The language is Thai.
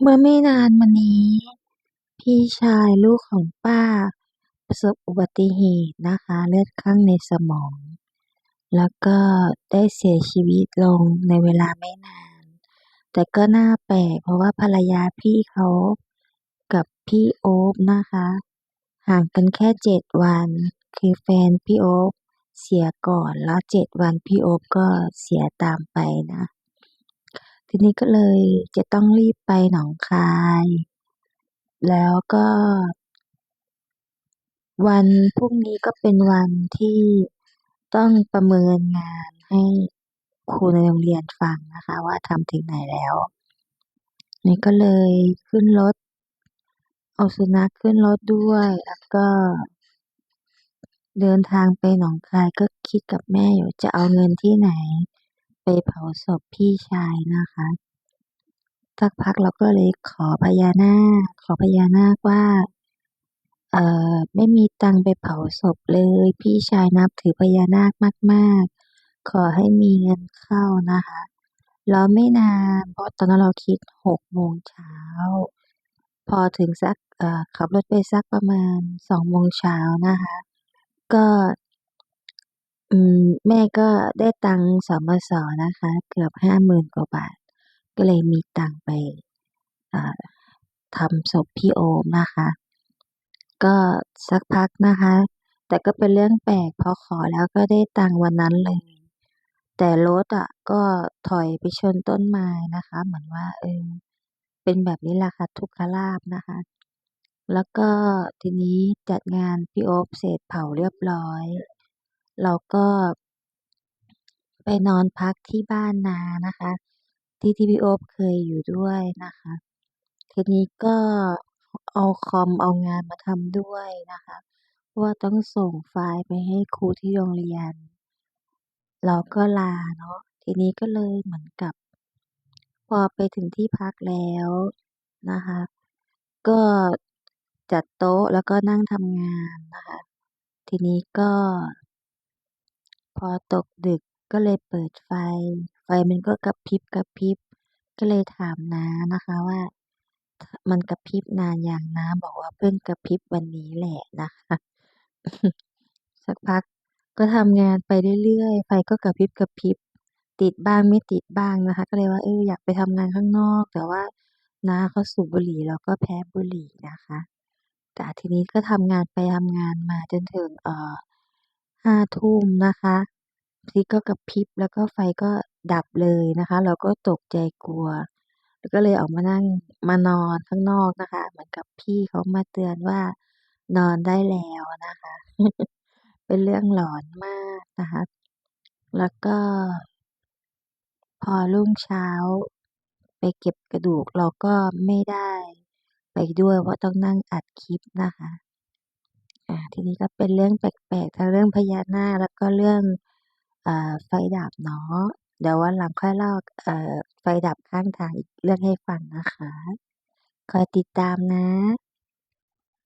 เมื่อไม่นานมานี้ พี่ชายลูกของป้า ประสบอุบัติเหตุนะคะ เลือดข้างในสมอง แล้วก็ได้เสียชีวิตลงในเวลาไม่นาน แต่ก็น่าแปลกเพราะว่าภรรยาพี่เขากับพี่โอ๊คนะคะ ห่างกันแค่เจ็ดวัน คือแฟนพี่โอ๊คเสียก่อนแล้วเจ็ดวันพี่โอ๊คก็เสียตามไปนะ ทีนี้ก็เลยจะต้องรีบไปหนองคาย แล้วก็ วันพรุ่งนี้ก็เป็นวันที่ต้องประเมินงานให้ครูในโรงเรียนฟังนะคะ ว่าทำถึงไหนแล้ว นี่ก็เลยขึ้นรถเอาสุนัขขึ้นรถด้วย แล้วก็ เดินทางไปหนองคายก็คิดกับแม่อยู่จะเอาเงินที่ไหน เผาศพพี่ชายนะคะ สักพักเราก็เลยขอพญานาค ขอพญานาคว่า เอ่อ ไม่มีตังไปเผาศพเลย พี่ชายนับถือพญานาคมากๆ ขอให้มีเงินเข้านะคะ แล้วไม่นาน เพราะตอนนั้นเราคิดหกโมงเช้า พอถึงสัก เอ่อ ขับรถไปสักประมาณสองโมงเช้านะคะ ก็ อืม แม่ก็ได้ตังค์ สมศ.นะคะ เกือบห้าหมื่นกว่าบาท ก็เลยมีตังค์ไป อ่า ทำศพพี่โอมนะคะ ก็สักพักนะคะ แต่ก็เป็นเรื่องแปลก พอขอแล้วก็ได้ตังค์วันนั้นเลย แต่รถอะก็ถอยไปชนต้นไม้นะคะ เหมือนว่า เออ เป็นแบบนี้แหละค่ะ ทุกขลาภนะคะ แล้วก็ทีนี้จัดงานพี่โอ๊คเสร็จ เผาเรียบร้อย เราก็ ไปนอนพักที่บ้านนานะคะ ที่ที่พี่โอ๊คเคยอยู่ด้วยนะคะ ทีนี้ก็เอาคอมเอางานมาทำด้วยนะคะเพราะว่าต้องส่งไฟล์ไปให้ครูที่โรงเรียน เราก็ลาเนาะทีนี้ก็เลยเหมือนกับ พอไปถึงที่พักแล้วนะคะ ก็จัดโต๊ะแล้วก็นั่งทำงานนะคะ ทีนี้ก็ พอตกดึกก็เลยเปิดไฟ ไฟมันก็กระพริบๆก็เลยถามน้านะคะว่า มันกระพริบนานยัง?น้าบอกว่าเพิ่งกระพริบวันนี้แหละนะคะ สักพักก็ทำงานไปเรื่อยๆ ไฟก็กระพริบๆติดบ้างไม่ติดบ้างนะคะ ก็เลยว่าเอออยากไปทำงานข้างนอก แต่ว่าน้าเขาสูบบุหรี่เราก็แพ้บุหรี่นะคะ แต่ทีนี้ก็ทำงานไปทำงานมาจนถึงเอ่อ ห้าทุ่มนะคะทีก็กระพริบแล้วก็ไฟก็ดับเลยนะคะ เราก็ตกใจกลัวเราก็เลยออกมานั่งมานอนข้างนอกนะคะ เหมือนกับพี่เขามาเตือนว่านอนได้แล้วนะคะ เป็นเรื่องหลอนมากนะคะ แล้วก็ พอรุ่งเช้าไปเก็บกระดูกเราก็ไม่ได้ไปด้วยเพราะต้องนั่งอัดคลิปนะคะ ทีนี้ก็เป็นเรื่องแปลกๆทั้งเรื่องพญานาคแล้วก็เรื่องอไฟดับเนาะเดี๋ยววันหลังค่อยเล่าไฟดับข้างทางอีกเรื่องให้ฟังนะคะ คอยติดตามนะ